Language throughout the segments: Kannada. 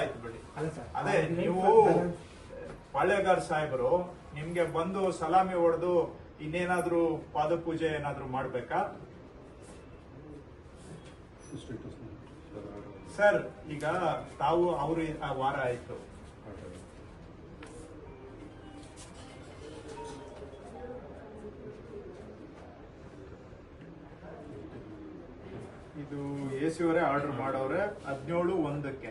ಆಯ್ತು ಬಿಡಿ. ಅದೇ ನೀವು ಪಾಳ್ಯಗಾರ್ ಸಾಹೇಬರು ನಿಮ್ಗೆ ಬಂದು ಸಲಾಮಿ ಹೊಡೆದು ಇನ್ನೇನಾದ್ರೂ ಪಾದಪೂಜೆ ಏನಾದ್ರೂ ಮಾಡ್ಬೇಕಾ? ಸರ್ ಈಗ ತಾವು ಅವರು ಆ ವಾರ ಆಯ್ತು. ಇದು ಎ ಸಿ ಅವರೇ ಆರ್ಡರ್ ಮಾಡೋರೆ ಹದಿನೇಳು ಒಂದಕ್ಕೆ.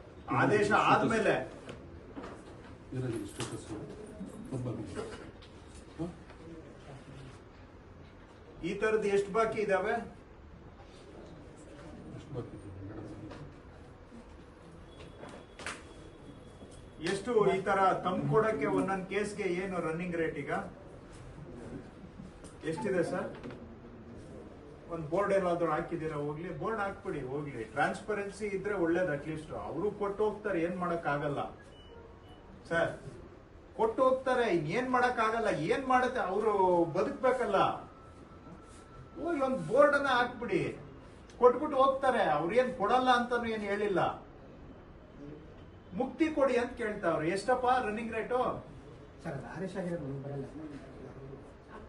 ಆದೇಶ ಆದ್ಮೇಲೆ. ಈ ತರದ್ ಎಷ್ಟು ಬಾಕಿ ಇದಾವೆ? ಎಷ್ಟು ಈ ತರ ತಮ್ ಕೊಡಕ್ಕೆ ಒಂದೊಂದ್ ಕೇಸ್ಗೆ ಏನು ರನ್ನಿಂಗ್ ರೇಟ್ ಈಗ? ಎಷ್ಟಿದೆ ಸರ್? ಒಂದ್ ಬೋರ್ಡ್ ಏನಾದ್ರೂ ಹಾಕಿದಿರಾ ಹೋಗ್ಲಿ. ಬೋರ್ಡ್ ಹಾಕ್ಬಿಡಿ, ಹೋಗ್ಲಿ. ಟ್ರಾನ್ಸ್ಪರೆನ್ಸಿ ಇದ್ರೆ ಒಳ್ಳೇದು ಅಟ್ಲೀಸ್ಟ್ ಅವರು ಕೊಟ್ಟು ಹೋಗ್ತಾರೆ, ಏನ್ ಮಾಡಕ್ ಆಗಲ್ಲ ಸರ್ ಕೊಟ್ಟು ಹೋಗ್ತಾರೆ ಏನ್ ಮಾಡಕ್ ಆಗಲ್ಲ ಏನ್ ಮಾಡುತ್ತೆ, ಅವರು ಬದುಕ್ಬೇಕಲ್ಲ. ಹೋಗ್ಲಿ ಒಂದು ಬೋರ್ಡ್ ಅನ್ನ ಹಾಕ್ಬಿಡಿ. ಕೊಟ್ಬಿಟ್ಟು ಹೋಗ್ತಾರೆ. ಅವ್ರು ಏನ್ ಕೊಡಲ್ಲ ಅಂತಾನು ಏನ್ ಹೇಳಿಲ್ಲ. ಮುಕ್ತಿ ಕೊಡಿ ಅಂತ ಕೇಳ್ತಾವ್ರು ಎಷ್ಟಪ್ಪ ರನ್ನಿಂಗ್ ರೇಟು ಸರ್ ಅದು ಆದೇಶ ಆಗಿರೋದು ನಮ್ಗೆ ಬರಲ್ಲ ಯಾ,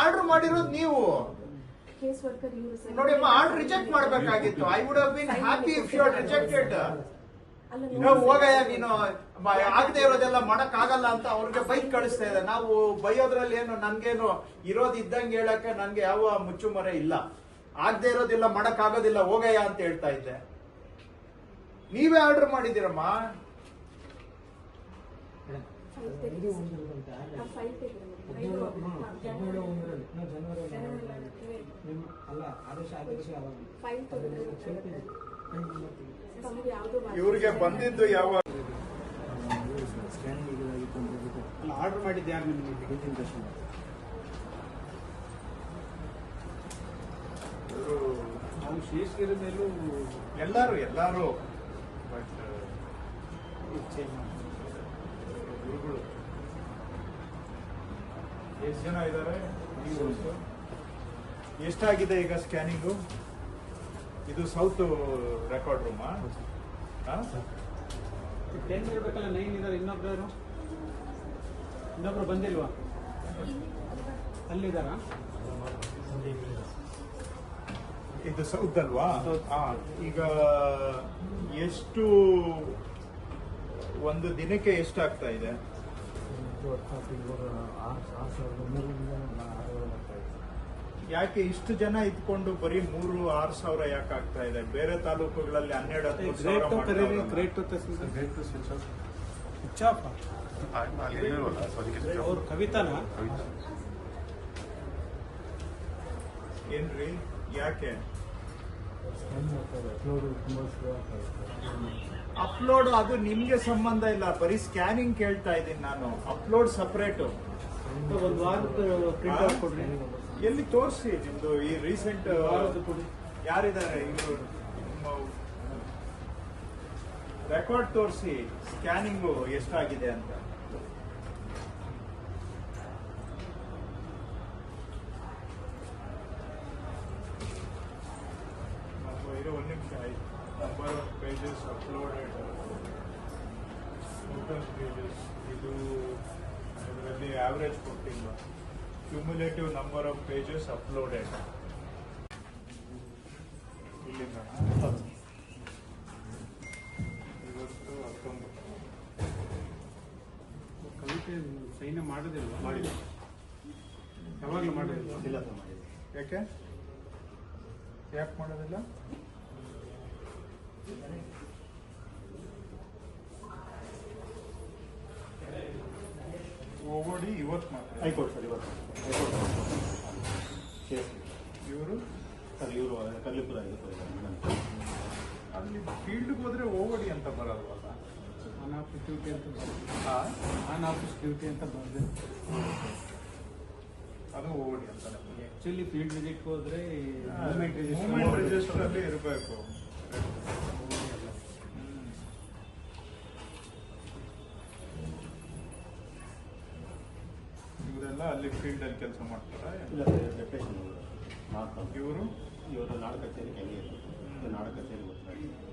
ಆರ್ಡರ್ ಮಾಡಿರೋದು ನೀವು. ಕೇಸ್ ವರ್ಕರ್ ಇವರು ಸರ್ ನೋಡಿ ಆರ್ಡರ್ ರಿಜೆಕ್ಟ್ ಮಾಡಬೇಕಾಗಿತ್ತು. I would have been happy if you rejected ಅಲ್ಲ ನಾವು ಹೋಗಯ್ಯ ನೀನು ಆಗದೆ ಇರೋದೆಲ್ಲ ಮಾಡಕ್ ಆಗಲ್ಲ ಅಂತ ಅವ್ರಿಗೆ ಬೈಕ್ ಕಳಿಸ್ತಾ ಇದೆ. ನಾವು ಬೈಯೋದ್ರಲ್ಲಿ ಏನು ನನ್ಗೇನು ಇರೋದ್ ಇದ್ದಂಗೆ ಹೇಳಕ್ಕೆ ನನ್ಗೆ ಯಾವ ಮುಚ್ಚುಮರೆ ಇಲ್ಲ. ಆಗದೆ ಇರೋದಿಲ್ಲ ಮಾಡಕ್ ಆಗೋದಿಲ್ಲ ಹೋಗಯ್ಯ ಅಂತ ಹೇಳ್ತಾ ಇದ್ದೆ. ನೀವೇ ಆರ್ಡರ್ ಮಾಡಿದಿರಮ್ಮ ಫೈಲ್ ತೆಗೆದು ಆ ಫೈಲ್ ತೆಗೆದು ಹದಿನೇಳು ಹ್ಮ್, ಹದಿನೇಳು ಒಂದರಲ್ಲಿ ನಾವು ಜನವರಿ ಜನವರಿ ನಿಮ್ಮ ಅಲ್ಲ ಆದೇಶ ಆದೇಶ ಯಾವಾಗ ಫೈಲ್ ತೆಗೆದು ಸ್ವಲ್ಪ ಇದೆ. ಕೈ ಮಾಡ್ತೀವಿ. ಯಾವುದು ಇವ್ರಿಗೆ ಬಂದಿದ್ದು ಯಾವ ಅಲ್ಲ ಆರ್ಡರ್ ಮಾಡಿದ್ದು ಯಾರು ನಿಮಗೆ ನಾವು ಶೇಷಗಿರಿ ಮೇಲೂ ಎಲ್ಲರೂ ಎಲ್ಲರೂ ಬಟ್ ಚೇಂಜ್ ಗುರುಗಳು. ಎಷ್ಟು ಜನ ಇದ್ದಾರೆ ಎಷ್ಟಾಗಿದೆ ಈಗ ಸ್ಕ್ಯಾನಿಂಗು? ಇದು ಸೌತ್ ರೆಕಾರ್ಡ್ ರೂಮಾ? ಟೆನ್ ಇರಬೇಕಲ್ಲ ನೈನ್ ಇದ್ದಾರೆ ಇನ್ನೊಬ್ರು ಇನ್ನೊಬ್ರು ಬಂದಿಲ್ವಾ? ಅಲ್ಲಿದ್ದಾರಾ? ಇದು ಸೌತ್. ಅಲ್ವಾ ಈಗ ಎಷ್ಟು ಒಂದು ದಿನಕ್ಕೆ ಎಷ್ಟಾಗ್ತಾ ಇದೆ? ಯಾಕೆ ಇಷ್ಟು ಜನ ಇದ್ಕೊಂಡು ಬರೀ ಮೂರು ಆರು ಸಾವಿರ ಯಾಕೆ ಆಗ್ತಾ ಇದೆ? ಬೇರೆ ತಾಲೂಕುಗಳಲ್ಲಿ ಹನ್ನೆರಡು ಸಾವಿರ ಕವಿತಾನ? ಏನ್ರಿ? ಯಾಕೆ? ಅಪ್ಲೋಡ್ ಅದು ನಿಮ್ಗೆ ಸಂಬಂಧ ಇಲ್ಲ. ಬರೀ ಸ್ಕ್ಯಾನಿಂಗ್ ಕೇಳ್ತಾ ಇದ್ದೀನಿ ನಾನು. ಅಪ್ಲೋಡ್ ಸಪ್ರೇಟ್ ಒಂದು ವಾರದ ಪ್ರಿಂಟ್ ಔಟ್ ಕೊಡ್ರಿ ಎಲ್ಲಿ ತೋರಿಸಿ ನಿಮ್ದು ಈ ರೀಸೆಂಟ್ ಯಾರಿದ್ದಾರೆ ಇವರು? ರೆಕಾರ್ಡ್ ತೋರಿಸಿ. ಸ್ಕ್ಯಾನಿಂಗು ಎಷ್ಟಾಗಿದೆ ಅಂತ ನಮ್ಮ ಇರೋ ಒಂದು ನಿಮಿಷ ಆಯ್ತು ಪೇಜಸ್ ಅಪ್ಲೋಡೆಡ್ ಟೋಟಲ್ ಪೇಜಸ್ ಇದು ಇದರಲ್ಲಿ ಆವ್ರೇಜ್ ಕೊಟ್ಟಿಲ್ಲ. Cumulative number of pages uploaded ಇಲ್ಲಿಂದ ಇವತ್ತು ಹತ್ತೊಂಬತ್ತು. ಕವಿತೆ ಸೈನ್ಯ ಮಾಡೋದಿಲ್ಲ ಮಾಡಿಲ್ಲ. ಯಾವಾಗಲೂ ಮಾಡೋದಿಲ್ಲ ಇಲ್ಲ ಯಾಕೆ? ಯಾಕೆ ಮಾಡೋದಿಲ್ಲ? ಓಡಿ ಇವತ್ತು ಮಾತ್ರ. ಹೈಕೋರ್ಟ್ ಸರ್ ಇವತ್ತು. High court case. ಇವರು? ಸರ್ ಇವರು ಕಲ್ಲಿಪುರ ಇದು ಅಲ್ಲಿ ಫೀಲ್ಡ್ಗೆ ಹೋದ್ರೆ ಓವಡಿ ಅಂತ ಬರಲ್ವಲ್ಲ ಆನ್ ಆಫೀಸ್ ಡ್ಯೂಟಿ ಅಂತ ಆನ್ ಆಫೀಸ್ ಡ್ಯೂಟಿ ಅಂತ ಬಂದಿದೆ ಅದು ಓಡಿ ಅಂತ ಆ್ಯಕ್ಚುಲಿ ಫೀಲ್ಡ್ ವಿಸಿಟ್ ಹೋದ್ರೆ ಮೂವ್ಮೆಂಟ್ ಮೂವ್ಮೆಂಟ್ ರಿಜಿಸ್ಟರ್ ಅಲ್ಲಿ ಇರಬೇಕು. ಇವರೆಲ್ಲ ಅಲ್ಲಿ ಫೀಲ್ಡ್ ಅಲ್ಲಿ ಕೆಲಸ ಮಾಡ್ತಾರೆ? ಇಲ್ಲ ಇವರು ಇವರು. ನಾಡ ಕಚೇರಿ. ಇದು ನಾಡ ಕಚೇರಿ ಗೊತ್ತಿಲ್ಲ